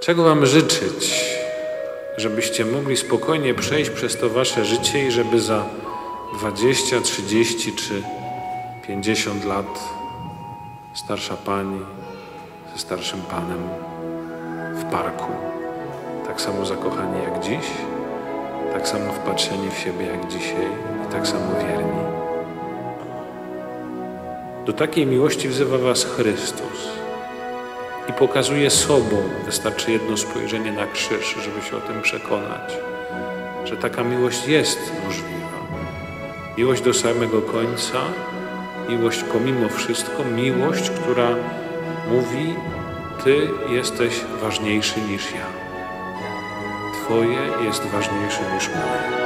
Czego Wam życzyć, żebyście mogli spokojnie przejść przez to Wasze życie i żeby za 20, 30 czy 50 lat starsza pani ze starszym panem w parku, tak samo zakochani jak dziś, tak samo wpatrzeni w siebie jak dzisiaj i tak samo wierni. Do takiej miłości wzywa Was Chrystus i pokazuje sobą. Wystarczy jedno spojrzenie na krzyż, żeby się o tym przekonać, że taka miłość jest możliwa. Miłość do samego końca, miłość pomimo wszystko, miłość, która mówi: Ty jesteś ważniejszy niż ja. Twoje jest ważniejsze niż moje.